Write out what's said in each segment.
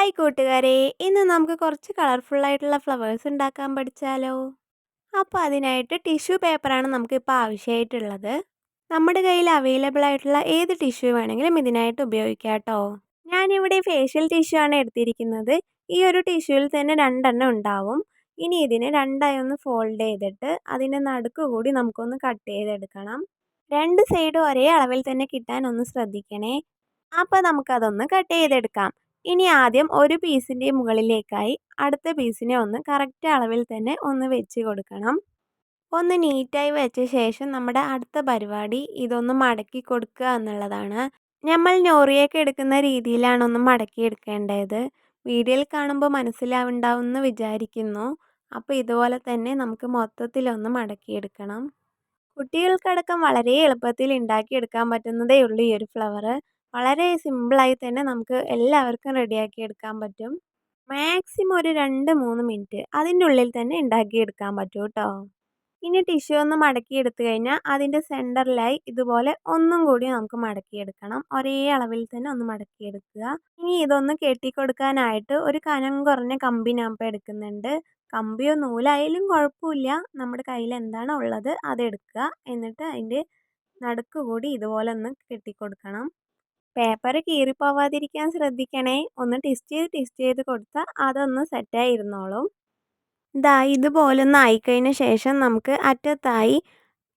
Hi കൂട്ടുകാരെ. ഇന്ന് നമുക്ക് കുറച്ച് കളർഫുൾ ആയിട്ടുള്ള ഫ്ലവേഴ്സ് ഉണ്ടാക്കാൻ പഠിച്ചാലോ? അപ്പോൾ അതിനായിട്ട് ടിഷ്യൂ പേപ്പറാണ് നമുക്കിപ്പോൾ ആവശ്യമായിട്ടുള്ളത് നമ്മുടെ കയ്യിൽ അവൈലബിൾ ആയിട്ടുള്ള ഏത് ടിഷ്യൂ വേണമെങ്കിലും ഇതിനായിട്ട് ഉപയോഗിക്കാം കേട്ടോ. ഞാനിവിടെ ഫേഷ്യൽ ടിഷ്യൂ ആണ് എടുത്തിരിക്കുന്നത്. ഈ ഒരു ടിഷ്യൂവിൽ തന്നെ രണ്ടെണ്ണം ഉണ്ടാവും. ഇനി ഇതിനെ രണ്ടായി ഒന്ന് ഫോൾഡ് ചെയ്തിട്ട് അതിന്റെ നടുക്ക് കൂടി നമുക്കൊന്ന് കട്ട് ചെയ്തെടുക്കണം. രണ്ട് സൈഡും ഒരേ അളവിൽ തന്നെ കിട്ടാൻ ഒന്ന് ശ്രദ്ധിക്കണേ. അപ്പോൾ നമുക്കതൊന്ന് കട്ട് ചെയ്തെടുക്കാം. ഇനി ആദ്യം ഒരു പീസിന്റെ മുകളിലേക്കായി അടുത്ത പീസിനെ ഒന്ന് കറക്റ്റ് അളവിൽ തന്നെ ഒന്ന് വെച്ച് കൊടുക്കണം. ഒന്ന് നീറ്റായി വെച്ച ശേഷം നമ്മുടെ അടുത്ത പരിപാടി ഇതൊന്ന് മടക്കി കൊടുക്കുക എന്നുള്ളതാണ്. നമ്മൾ ഞോറിയൊക്കെ എടുക്കുന്ന രീതിയിലാണ് ഒന്ന് മടക്കി എടുക്കേണ്ടത്. വീഡിയോയിൽ കാണുമ്പോൾ മനസ്സിലാവുണ്ടാവുമെന്ന് വിചാരിക്കുന്നു. അപ്പോൾ ഇതുപോലെ തന്നെ നമുക്ക് മൊത്തത്തിലൊന്ന് മടക്കിയെടുക്കണം കുട്ടികൾക്കടക്കം വളരെ എളുപ്പത്തിൽ ഉണ്ടാക്കിയെടുക്കാൻ പറ്റുന്നതേ ഉള്ളൂ ഈ ഒരു ഫ്ലവർ വളരെ സിമ്പിളായി തന്നെ നമുക്ക് എല്ലാവർക്കും റെഡിയാക്കി എടുക്കാൻ പറ്റും. മാക്സിമം ഒരു രണ്ട് മൂന്ന് മിനിറ്റ് അതിന്റെ ഉള്ളിൽ തന്നെ ഉണ്ടാക്കിയെടുക്കാൻ പറ്റും കേട്ടോ. ഇനി ടിഷ്യൂ ഒന്ന് മടക്കി എടുത്തു കഴിഞ്ഞാൽ അതിന്റെ സെന്ററിലായി ഇതുപോലെ ഒന്നും കൂടി നമുക്ക് മടക്കിയെടുക്കണം. ഒരേ അളവിൽ തന്നെ ഒന്ന് മടക്കിയെടുക്കുക. ഇനി ഇതൊന്ന് കെട്ടിക്കൊടുക്കാനായിട്ട് ഒരു കനം കുറഞ്ഞ കമ്പി ഞാൻ ഇപ്പോൾ എടുക്കുന്നുണ്ട്. കമ്പിയോ നൂലായാലും കുഴപ്പമില്ല. നമ്മുടെ കയ്യിൽ എന്താണോ ഉള്ളത് അതെടുക്കുക എന്നിട്ട് അതിന്റെ നടുക്ക് കൂടി ഇതുപോലെ ഒന്ന് കെട്ടിക്കൊടുക്കണം. പേപ്പർ കീറിപ്പോവാതിരിക്കാൻ ശ്രദ്ധിക്കണേ. ഒന്ന് ടെസ്റ്റ് ചെയ്ത് ടെസ്റ്റ് ചെയ്ത് കൊടുത്താൽ അതൊന്ന് സെറ്റായി ഇരുന്നോളും ഇതാ ഇതുപോലൊന്ന് ആയിക്കഴിഞ്ഞ ശേഷം നമുക്ക് അറ്റത്തായി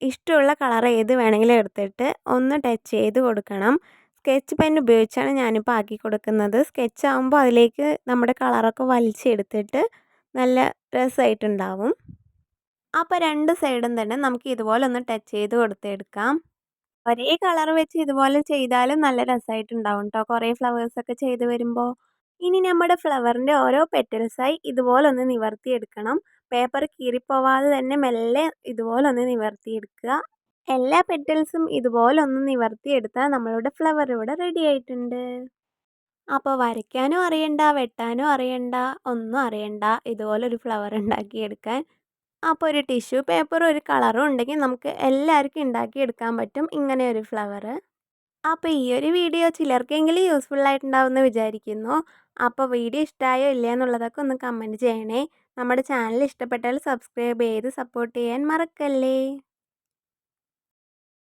ഇഷ്ടമുള്ള കളർ ഏത് വേണമെങ്കിലും എടുത്തിട്ട് ഒന്ന് ടച്ച് ചെയ്ത് കൊടുക്കണം. സ്കെച്ച് പെൻ ഉപയോഗിച്ചാണ് ഞാനിപ്പോൾ ആക്കി കൊടുക്കുന്നത്. സ്കെച്ച് ആകുമ്പോൾ അതിലേക്ക് നമ്മുടെ കളറൊക്കെ വലിച്ചെടുത്തിട്ട് നല്ല രസമായിട്ടുണ്ടാവും. അപ്പോൾ രണ്ട് സൈഡും തന്നെ നമുക്ക് ഇതുപോലെ ഒന്ന് ടച്ച് ചെയ്ത് കൊടുത്തെടുക്കാം. ഒരേ കളർ വെച്ച് ഇതുപോലെ ചെയ്താലും നല്ല രസമായിട്ടുണ്ടാവും കേട്ടോ കുറേ ഫ്ലവേഴ്സൊക്കെ ചെയ്ത് വരുമ്പോൾ ഇനി നമ്മുടെ ഫ്ലവറിന്റെ ഓരോ പെറ്റൽസായി ഇതുപോലെ ഒന്ന് നിവർത്തിയെടുക്കണം. പേപ്പർ കീറിപ്പോവാതെ തന്നെ മെല്ലെ ഇതുപോലെ ഒന്ന് നിവർത്തിയെടുക്കുക. എല്ലാ പെറ്റൽസും ഇതുപോലെ ഒന്ന് നിവർത്തിയെടുത്താൽ നമ്മളുടെ ഫ്ലവർ ഇവിടെ റെഡി ആയിട്ടുണ്ട്. അപ്പോൾ വരയ്ക്കാനും അറിയണ്ട വെട്ടാനും അറിയണ്ട ഒന്നും അറിയണ്ട. ഇതുപോലെ ഒരു ഫ്ലവർ ഉണ്ടാക്കിയെടുക്കാൻ അപ്പോൾ ഒരു ടിഷ്യൂ പേപ്പറും ഒരു കളറും ഉണ്ടെങ്കിൽ നമുക്ക് എല്ലാവർക്കും ഉണ്ടാക്കിയെടുക്കാൻ പറ്റും. ഇങ്ങനെ ഒരു ഫ്ലവർ അപ്പോൾ ഈ ഒരു വീഡിയോ ചിലർക്കെങ്കിലും യൂസ്ഫുൾ ആയിട്ടുണ്ടാവുമെന്ന് വിചാരിക്കുന്നു. അപ്പോൾ വീഡിയോ ഇഷ്ടമായോ ഇല്ല എന്നുള്ളതൊക്കെ ഒന്ന് കമന്റ് ചെയ്യണേ. നമ്മുടെ ചാനൽ ഇഷ്ടപ്പെട്ടാൽ സബ്സ്ക്രൈബ് ചെയ്ത് സപ്പോർട്ട് ചെയ്യാൻ മറക്കല്ലേ.